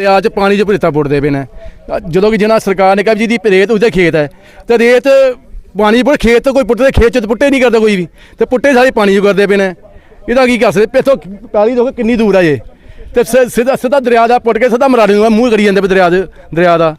ਦਰਿਆ 'ਚ ਪਾਣੀ 'ਚ ਭਰੇਤਾ ਪੁੱਟਦੇ ਪਏ ਨੇ। ਜਦੋਂ ਕਿ ਜਿਹਨਾਂ ਸਰਕਾਰ ਨੇ ਕਿਹਾ ਵੀ ਜਿਹਦੀ ਰੇਤ ਉਹਦੇ ਖੇਤ ਹੈ, ਤੇ ਰੇਤ ਪਾਣੀ ਪੁੱਟ, ਖੇਤ ਤੋਂ ਕੋਈ ਪੁੱਟਦੇ, ਖੇਤ 'ਚ ਪੁੱਟੇ ਨਹੀਂ ਕਰਦਾ ਕੋਈ ਵੀ, ਤੇ ਪੁੱਟੇ ਸਾਰੇ ਪਾਣੀ 'ਚ ਕਰਦੇ ਪਏ ਨੇ। ਇਹਦਾ ਕੀ ਕਰ ਸਕਦੇ? ਇੱਥੋਂ ਪੈਲੀ ਦੇਖੋ ਕਿੰਨੀ ਦੂਰ ਆ ਇਹ। ਤੇ ਸਿ- ਸਿੱਧਾ ਸਿੱਧਾ ਦਰਿਆ ਦਾ ਪੁੱਟ ਕੇ ਸਿੱਧਾ ਮਰਾੜੇ ਨੂੰ ਮੂੰਹ ਕਰੀ ਜਾਂਦੇ ਪਏ ਦਰਿਆ ਦੇ ਦਰਿਆ ਦਾ।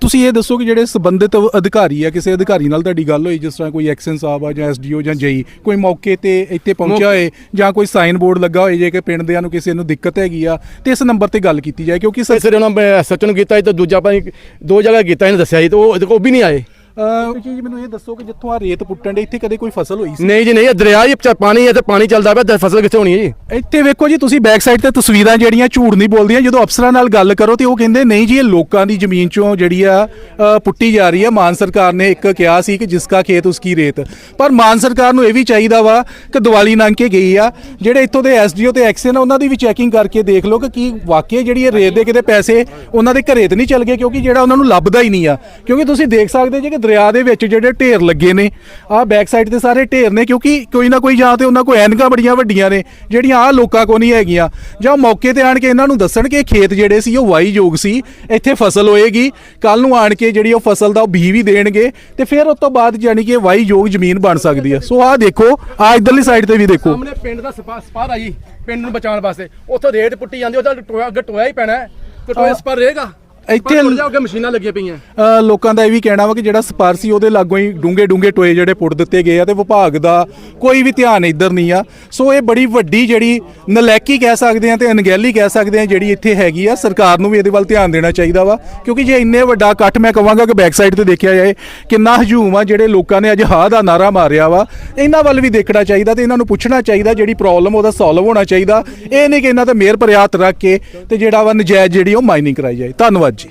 ਤੁਸੀਂ ਇਹ ਦੱਸੋ ਕਿ ਜਿਹੜੇ ਸੰਬੰਧਿਤ ਅਧਿਕਾਰੀ ਆ ਕਿਸੇ ਅਧਿਕਾਰੀ ਨਾਲ ਤੁਹਾਡੀ ਗੱਲ ਹੋਈ ਜਿਸ ਤਰ੍ਹਾਂ ਕੋਈ ਐਕਸ਼ਨ ਸਾਹਿਬ ਆ ਜਾਂ ਐਸਡੀਓ ਜਾਂ ਜਈ ਕੋਈ ਮੌਕੇ ਤੇ ਇੱਥੇ ਪਹੁੰਚਿਆ ਹੋਏ ਜਾਂ ਕੋਈ ਸਾਈਨ ਬੋਰਡ ਲੱਗਾ ਹੋਏ ਜੇ ਕਿ ਪਿੰਡ ਦਿਆਂ ਨੂੰ ਕਿਸੇ ਨੂੰ ਦਿੱਕਤ ਹੈਗੀ ਆ ਤੇ ਇਸ ਨੰਬਰ ਤੇ ਗੱਲ ਕੀਤੀ ਜਾਏ ਕਿਉਂਕਿ ਸਿਰ ਉਹਨਾਂ ਸੱਚ ਨੂੰ ਕੀਤਾ ਸੀ ਤੇ ਦੂਜਾ ਭਾਈ ਦੋ ਜਗ੍ਹਾ ਕੀਤਾ ਇਹਨੇ ਦੱਸਿਆ ਸੀ ਤੇ ਉਹ ਉਹ ਵੀ ਨਹੀਂ ਆਏ। ਅ, ਜੀ ਮੈਨੂੰ ਇਹ ਦੱਸੋ ਕਿ ਜਿੱਥੋਂ ਆ ਰੇਤ ਪੁੱਟਣ ਦੇ ਇੱਥੇ ਕਦੇ ਕੋਈ ਫਸਲ ਹੋਈ ਸੀ? ਨਹੀਂ ਜੀ ਨਹੀਂ ਇਹ ਦਰਿਆ ਹੀ ਚ- ਪਾਣੀ ਹੈ ਤੇ ਪਾਣੀ ਚੱਲਦਾ ਪਿਆ ਤੇ ਫਸਲ ਕਿੱਥੇ ਹੋਣੀ ਹੈ ਜੀ? ਇੱਥੇ ਵੇਖੋ ਜੀ ਤੁਸੀਂ ਬੈਕ ਸਾਈਡ ਤੇ ਤਸਵੀਰਾਂ ਜਿਹੜੀਆਂ ਝੂਠ ਨਹੀਂ ਬੋਲਦੀਆਂ ਜਦੋਂ ਅਫਸਰਾਂ ਨਾਲ ਗੱਲ ਕਰੋ ਤੇ ਉਹ ਕਹਿੰਦੇ ਨਹੀਂ ਜੀ ਇਹ ਲੋਕਾਂ ਦੀ ਜ਼ਮੀਨ ਚੋਂ ਜਿਹੜੀ ਆ ਅ, ਪੁੱਟੀ ਜਾ ਰਹੀ ਆ ਮਾਨ ਸਰਕਾਰ ਨੇ ਇੱਕ ਕਿਹਾ ਸੀ ਕਿ ਜਿਸਕਾ ਖੇਤ ਉਸਕੀ ਰੇਤ। ਪਰ ਮਾਨ ਸਰਕਾਰ ਨੂੰ ਇਹ ਵੀ ਚਾਹੀਦਾ ਵਾ ਕਿ ਦੀਵਾਲੀ ਲੰਘ ਕੇ ਗਈ ਆ। ਜਿਹੜੇ ਇੱਥੋਂ ਦੇ ਐਸਡੀਓ ਤੇ ਐਕਸ਼ਨ ਉਹਨਾਂ ਦੀ ਵੀ ਚੈਕਿੰਗ ਕਰਕੇ ਦੇਖ ਲਓ ਕਿ ਕੀ ਵਾਕਈ ਜਿਹੜੀ ਇਹ ਰੇਤ ਦੇ ਕਿਤੇ ਪੈਸੇ ਉਹਨਾਂ ਦੇ ਘਰੇ ਤੇ ਨਹੀਂ ਚਲ ਗਏ ਕਿਉਂਕਿ ਜਿਹੜਾ ਉਹਨਾਂ ਨੂੰ ਲੱਭਦਾ ਹੀ ਨਹੀਂ ਆ। ਕਿਉਂਕਿ ਤੁਸੀਂ ਦੇਖ ਸਕਦੇ ਜੇ ਕਿ ਦਰਿਆ ਦੇ ਵਿੱਚ ਜਿਹੜੇ ਢੇਰ ਲੱਗੇ ਨੇ ਆਹ ਬੈਕ ਸਾਈਡ ਤੇ ਸਾਰੇ ਢੇਰ ਨੇ ਕਿਉਂਕਿ ਕੋਈ ਨਾ ਕੋਈ ਜਾਂ ਤੇ ਉਹਨਾਂ ਕੋਲ ਐਨਕਾਂ ਬੜੀਆਂ ਵੱਡੀਆਂ ਨੇ ਜਿਹੜੀਆਂ ਆਹ ਲੋਕਾਂ ਕੋ ਨਹੀਂ ਹੈਗੀਆਂ। ਜਾਂ ਮੌਕੇ ਤੇ ਆਣ ਕੇ ਇਹਨਾਂ ਨੂੰ ਦੱਸਣ ਕਿ ਖੇਤ ਜਿਹੜੇ ਸੀ ਉਹ ਵਾਈ ਯੋਗ ਸੀ ਇੱਥੇ ਫਸਲ ਹੋਏਗੀ ਕੱਲ ਨੂੰ ਆਣ ਕੇ ਜਿਹੜੀ ਉਹ ਫਸਲ ਦਾ ਉਹ ਬੀ ਵੀ ਦੇਣਗੇ ਤੇ ਫਿਰ ਉਸ ਤੋਂ ਬਾਅਦ ਯਾਨੀ ਕਿ ਵਾਈ ਯੋਗ ਜ਼ਮੀਨ ਬਣ ਸਕਦੀ ਹੈ। ਸੋ ਆਹ ਦੇਖੋ ਆਹ ਇਧਰਲੀ ਸਾਈਡ ਤੇ ਵੀ ਦੇਖੋ। ਸਾਹਮਣੇ ਪਿੰਡ ਦਾ ਸਪਾ ਸਪਾਰ ਆ ਜੀ ਪਿੰਡ ਨੂੰ ਬਚਾਉਣ ਵਾਸਤੇ। ਉੱਥੋਂ ਰੇਤ ਪੁੱਟੀ ਜਾਂਦੀ ਉਹਦਾ ਟੋਇਆ ਅੱਗੇ ਟੋਇਆ ਹੀ ਪੈਣਾ ਹੈ, ਤੇ ਟੋਇਆ ਸਪਾਰ ਰਹੇਗਾ। ਇੱਥੇ- ਇੱਥੇ ਜਾਓਗੇ ਮਸ਼ੀਨਾਂ ਲੱਗੀਆਂ ਪਈਆਂ। ਅ, ਲੋਕਾਂ ਦਾ ਇਹ ਵੀ ਕਹਿਣਾ ਵਾ ਕਿ ਜਿਹੜਾ ਸਪਾਰ ਸੀ ਉਹਦੇ ਲਾਗੋਂ ਹੀ ਡੂੰਗੇ ਡੂੰਗੇ ਟੋਏ ਜਿਹੜੇ ਪੁੱਟ ਦਿੱਤੇ ਗਏ ਆ ਤੇ ਵਿਭਾਗ ਦਾ ਕੋਈ ਵੀ ਧਿਆਨ ਇੱਧਰ ਨਹੀਂ ਆ। ਸੋ ਇਹ ਬੜੀ ਵੱਡੀ ਜਿਹੜੀ ਨਲੈਕੀ ਕਹਿ ਸਕਦੇ ਆ ਤੇ ਅਣਗਹਿਲੀ ਕਹਿ ਸਕਦੇ ਆ ਜਿਹੜੀ ਇੱਥੇ ਹੈਗੀ ਆ। ਸਰਕਾਰ ਨੂੰ ਵੀ ਇਹਦੇ ਵੱਲ ਧਿਆਨ ਦੇਣਾ ਚਾਹੀਦਾ ਵਾ ਕਿਉਂਕਿ ਜੇ ਇੰਨੇ ਵੱਡਾ ਇਕੱਠ ਮੈਂ ਕਹਾਂਗਾ ਕਿ ਬੈਕ ਸਾਈਡ ਤੇ ਦੇਖਿਆ ਜਾਏ ਕਿੰਨਾ ਹਜੂਮ ਆ ਜਿਹੜੇ ਲੋਕਾਂ ਨੇ ਅੱਜ ਹਾਂ ਦਾ ਨਾਰਾ ਮਾਰਿਆ ਵਾ। ਇਹਨਾਂ ਵੱਲ ਵੀ ਦੇਖਣਾ ਚਾਹੀਦਾ ਤੇ ਇਹਨਾਂ ਨੂੰ ਪੁੱਛਣਾ ਚਾਹੀਦਾ ਜਿਹੜੀ ਪ੍ਰੋਬਲਮ ਉਹਦਾ ਸੋਲਵ ਹੋਣਾ ਚਾਹੀਦਾ। ਇਹ ਨਹੀਂ ਕਿ ਇਹਨਾਂ ਤੇ ਮਿਹਰ ਪਰ ਹੱਥ ਰੱਖ ਕੇ ਤੇ ਜਿਹੜਾ ਵਾ ਨਜਾਇਜ਼ ਜਿਹੜੀ ਉਹ ਮਾਈਨਿੰਗ ਕਰਾਈ ਜਾਏ। ਧੰਨਵਾਦ ਜੀ